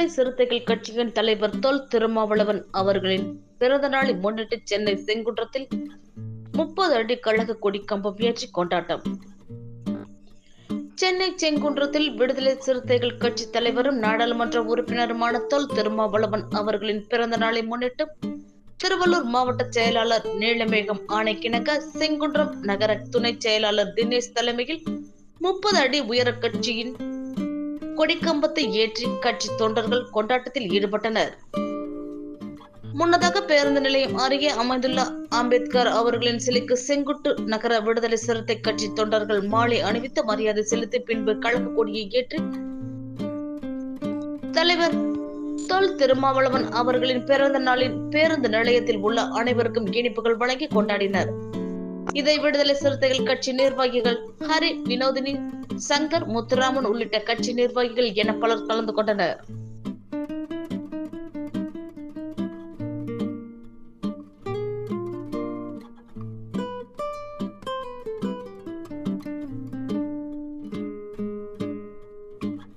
விடுதலை சிறுத்தைகள் கட்சியின் தலைவர் தொல் திருமாவளவன் அவர்களின் பிறந்த நாளை முன்னிட்டு சென்னை செங்குன்றத்தில் முப்பது அடி கழக கொடி கம்பம் ஏற்றி கொண்டாட்டம். சென்னை செங்குன்றத்தில் விடுதலை சிறுத்தைகள் கட்சி தலைவரும் நாடாளுமன்ற உறுப்பினருமான தொல் திருமாவளவன் அவர்களின் பிறந்த நாளை முன்னிட்டு திருவள்ளூர் மாவட்ட செயலாளர் நீலமேகம் ஆணைக்கிணங்க செங்குன்றம் நகர துணை செயலாளர் தினேஷ் தலைமையில் முப்பது அடி உயர கட்சியின் கொடிக்கம்பத்தை ஏற்றி கட்சி தொண்டர்கள் கொண்டாட்டத்தில் ஈடுபட்டனர். முன்னதாக பேருந்து நிலையம் அருகே அமைந்துள்ள அம்பேத்கர் அவர்களின் சிலைக்கு செங்குட்டு நகர விடுதலை சிறுத்தை கட்சி தொண்டர்கள் மாலை அணிவித்து மரியாதை செலுத்தி பின்பு கழக கொடியை ஏற்றி தலைவர் தொல் திருமாவளவன் அவர்களின் பிறந்த நாளின் பேருந்து நிலையத்தில் உள்ள அனைவருக்கும் இனிப்புகள் வழங்கி கொண்டாடினர். இதை விடுதலை சிறுத்தைகள் கட்சி நிர்வாகிகள் ஹரி வினோதினி சங்கர் முத்துராமன் உள்ளிட்ட கட்சி நிர்வாகிகள் என பலர் கலந்து கொண்டனர்.